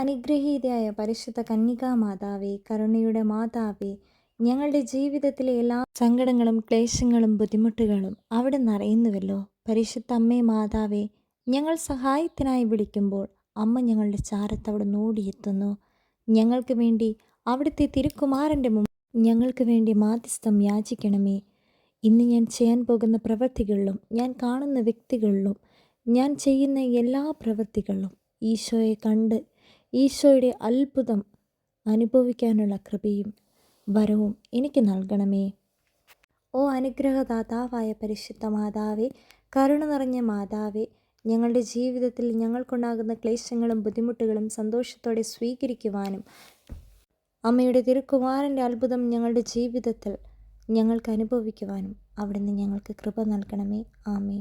അനുഗ്രഹീതയായ പരിശുദ്ധ കന്യകാ മാതാവേ കരുണയുടെ മാതാവേ ഞങ്ങളുടെ ജീവിതത്തിലെ എല്ലാ സങ്കടങ്ങളും ക്ലേശങ്ങളും ബുദ്ധിമുട്ടുകളും അവിടെ നിറയുന്നുവല്ലോ പരിശുദ്ധ അമ്മേ മാതാവേ ഞങ്ങൾ സഹായത്തിനായി വിളിക്കുമ്പോൾ അമ്മ ഞങ്ങളുടെ ചാരത്ത് അവിടെ നോടിയെത്തുന്നു ഞങ്ങൾക്ക് വേണ്ടി അവിടുത്തെ തിരുക്കുമാരന്റെ മുമ്പ് ഞങ്ങൾക്ക് വേണ്ടി മാധ്യസ്ഥം യാചിക്കണമേ. ഇന്ന് ഞാൻ ചെയ്യാൻ പോകുന്ന പ്രവൃത്തികളിലും ഞാൻ കാണുന്ന വ്യക്തികളിലും ഞാൻ ചെയ്യുന്ന എല്ലാ പ്രവൃത്തികളിലും ഈശോയെ കണ്ട് ഈശോയുടെ അത്ഭുതം അനുഭവിക്കാനുള്ള കൃപയും വരവും എനിക്ക് നൽകണമേ. ഓ അനുഗ്രഹദാതാവായ പരിശുദ്ധ മാതാവേ കരുണ നിറഞ്ഞ മാതാവേ ഞങ്ങളുടെ ജീവിതത്തിൽ ഞങ്ങൾക്കുണ്ടാകുന്ന ക്ലേശങ്ങളും ബുദ്ധിമുട്ടുകളും സന്തോഷത്തോടെ സ്വീകരിക്കുവാനും അമ്മയുടെ തിരുക്കുമാരന്റെ അത്ഭുതം ഞങ്ങളുടെ ജീവിതത്തിൽ ഞങ്ങൾക്ക് അനുഭവിക്കുവാനും അവിടുന്ന് ഞങ്ങൾക്ക് കൃപ നൽകണമേ. ആമേ